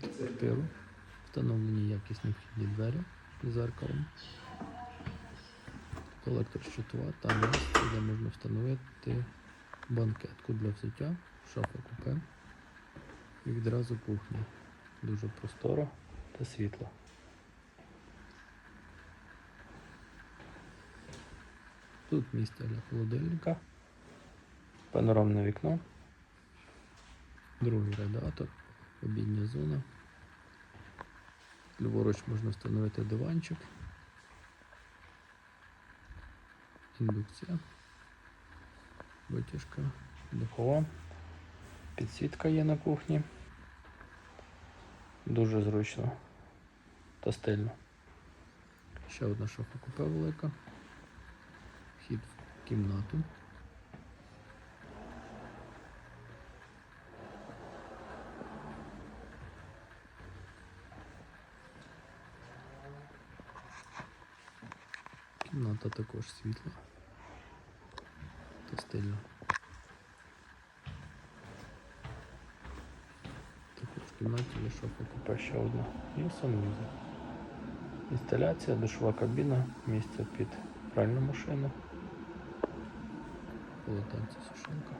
Квартиру. Встановлені якісні вхідні двері з зеркалом. Колектор щитова та місце, де можна встановити банкетку для взуття, шафа купе і відразу кухня. Дуже просторо та світло. Тут місце для холодильника, панорамне вікно, другий радіатор, обідня зона. Ліворуч можна встановити диванчик, індукція, витяжка, духова, підсвітка є на кухні. Дуже зручно та стильно. Ще одна шафа купе велика. Вхід в кімнату. Кімната також світла та стильна. Також в кімнаті є шафа купе ще одна. І санвузол. Інсталяція, душова кабіна, місце під пральну машину. Полотенце сушилка.